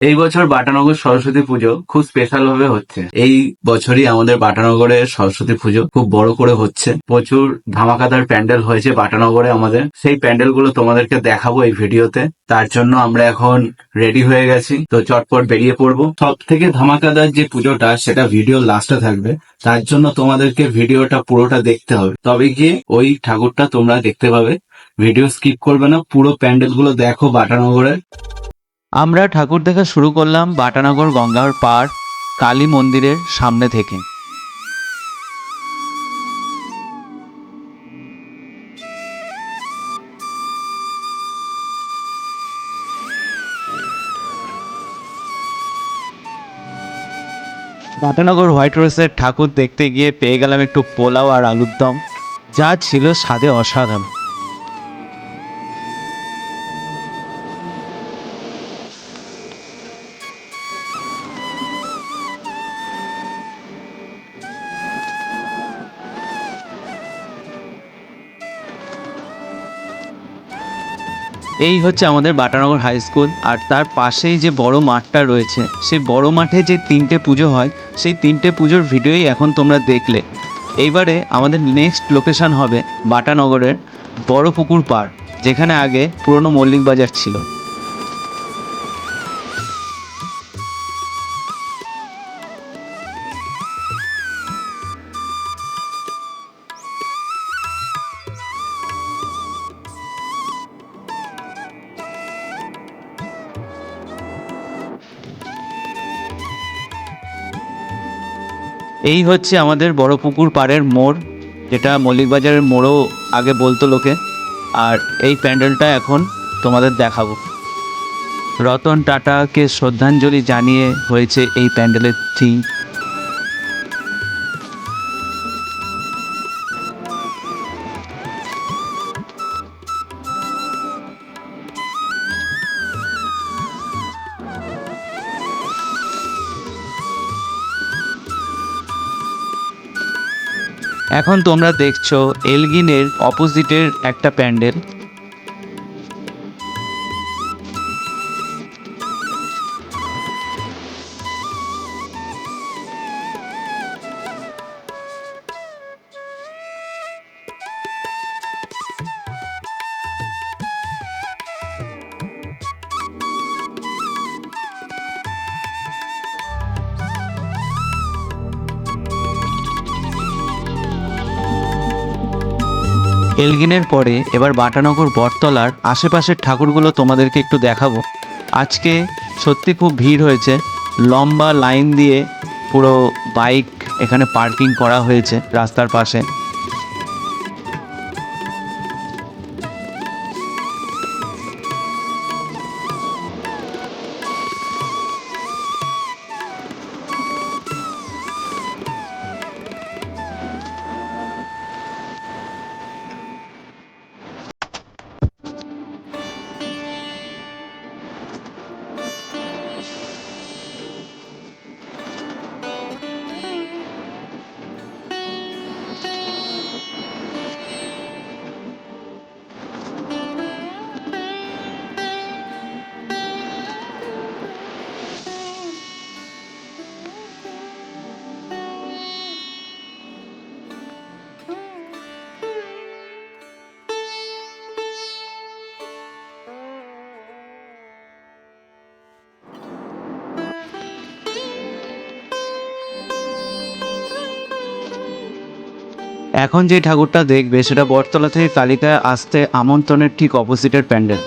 এই বছর বাটানগর সরস্বতী পুজো খুব স্পেশাল ভাবে হচ্ছে। এই বছরই আমাদের বাটানগরে সরস্বতী পুজো খুব বড় করে হচ্ছে। প্রচুর ধামাকাদার প্যান্ডেল হয়েছে বাটানগরে আমাদের। সেই প্যান্ডেলগুলো তোমাদেরকে দেখাবো এই ভিডিওতে। তার জন্য আমরা এখন রেডি হয়ে গেছি। তো চটপট বেরিয়ে পড়ব। সব থেকে ধামাকাদার যে পুজোটা, সেটা ভিডিও লাস্টে থাকবে। তার জন্য তোমাদেরকে ভিডিওটা পুরোটা দেখতে হবে। তবে গিয়ে ওই ঠাকুরটা তোমরা দেখতে পাবে। ভিডিও স্কিপ করবে না। পুরো প্যান্ডেলগুলো দেখো বাটানগরের আমরা ঠাকুর দেখা শুরু করলাম বাটানগর গঙ্গার পার কালী মন্দিরের সামনে থেকে। বাটানগর হোয়াইট রোসের ঠাকুর দেখতে গিয়ে পেয়ে গেলাম একটু পোলাও আর আলুর দম যা ছিল স্বাদে অসাধারণ। এই হচ্ছে আমাদের বাটানগর হাই স্কুল, আর তার পাশেই যে বড় মাঠটা রয়েছে, সেই বড় মাঠে যে তিনটে পুজো হয়, সেই তিনটে পুজোর ভিডিওই এখন তোমরা দেখলে। এইবারে আমাদের নেক্সট লোকেশান হবে বাটানগরের বড় পুকুর পাড়, যেখানে আগে পুরনো মল্লিক বাজার ছিল। এই হচ্ছে আমাদের বড় পুকুর পাড়ের মোড়, যেটা মল্লিকবাজারের মোড়ও আগে বলতো লোকে। আর এই প্যান্ডেলটা এখন তোমাদের দেখাবো। রতন টাটাকে শ্রদ্ধাঞ্জলি জানিয়ে হয়েছে এই প্যান্ডেলের থিম এখন তোমরা দেখছ এলগিনের অপোজিটের একটা প্যান্ডেল। এলগিনের পরে এবার বাটানগর বটতলার আশেপাশের ঠাকুরগুলো তোমাদেরকে একটু দেখাবো। আজকে সত্যি খুব ভিড় হয়েছে। লম্বা লাইন দিয়ে পুরো বাইক এখানে পার্কিং করা হয়েছে রাস্তার পাশে। এখন যে ঠাকুরটা দেখবে সেটা বটতলা থেকে কালিকায় আসতে আমন্ত্রণের ঠিক অপোজিটের প্যান্ডেল।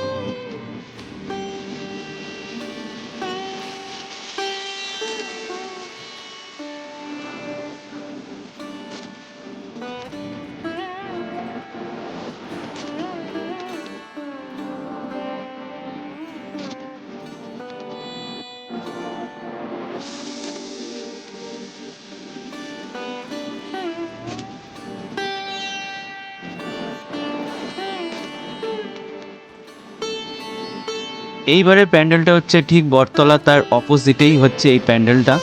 এইবারের প্যান্ডেলটা হচ্ছে ঠিক বটতলা তার অপোজিটেই হচ্ছে এই প্যান্ডেলটা।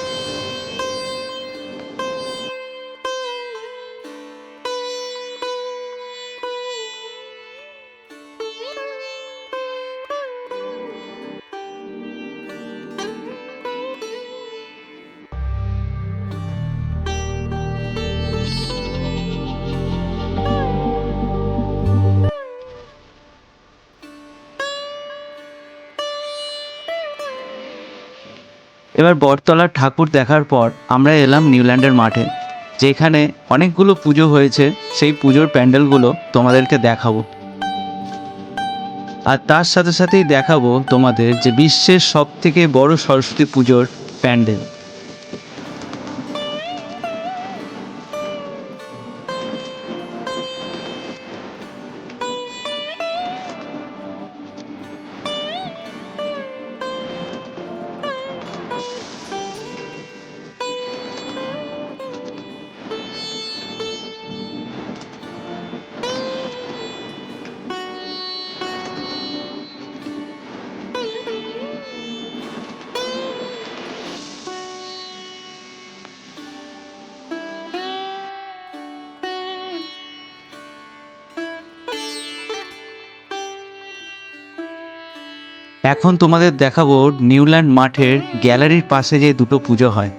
এবার বটতলার ঠাকুর দেখার পর আমরা এলাম নিউল্যান্ডের মাঠে, যেখানে অনেকগুলো পুজো হয়েছে। সেই পুজোর প্যান্ডেলগুলো তোমাদেরকে দেখাবো। আর তার সাথে সাথেই দেখাবো তোমাদের যে বিশ্বের সব থেকে বড় সরস্বতী পুজোর প্যান্ডেল। এখন তোমাদের দেখাবো নিউল্যান্ড মাঠের গ্যালারির পাশে যে দুটো পুজো হয়।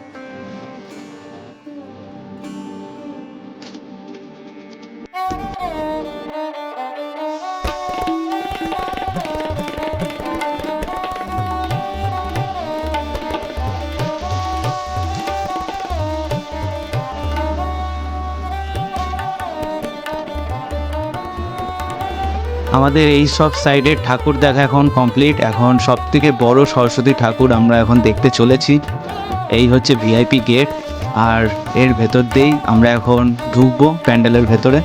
আমাদের এই সব সাইডের ঠাকুর দেখা এখন কমপ্লিট এখন সব থেকে বড় সরস্বতী ঠাকুর আমরা এখন দেখতে চলেছি। এই হচ্ছে ভিআইপি গেট আর এর ভেতর দিয়েই আমরা এখন ঢুকবো প্যান্ডেলের ভেতরে।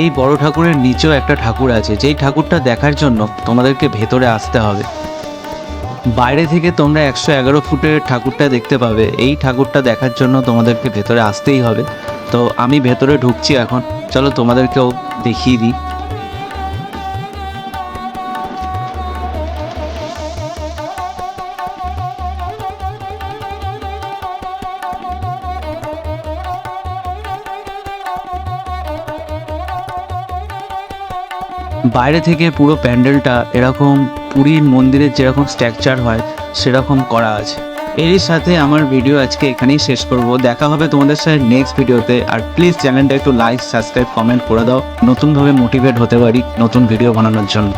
এই বড় ঠাকুরের নিচেও একটা ঠাকুর আছে, যেই ঠাকুরটা দেখার জন্য তোমাদেরকে ভেতরে আসতে হবে। বাইরে থেকে তোমরা একশো এগারো ফুটের ঠাকুরটা দেখতে পাবে। এই ঠাকুরটা দেখার জন্য তোমাদেরকে ভেতরে আসতেই হবে। তো আমি ভেতরে ঢুকছি এখন। চলো তোমাদেরকেও দেখিয়ে দিই। বাইরে থেকে পুরো প্যান্ডেলটা এরকম পুরীর মন্দিরের যেরকম স্ট্রাকচার হয়, সেরকম করা আছে। এরই সাথে আমার ভিডিও আজকে এখানেই শেষ করব। দেখা হবে তোমাদের সাথে নেক্সট ভিডিওতে। আর প্লিজ চ্যানেলটা একটু লাইক সাবস্ক্রাইব কমেন্ট করে দাও। নতুনভাবে মোটিভেট হতে পারি নতুন ভিডিও বানানোর জন্য।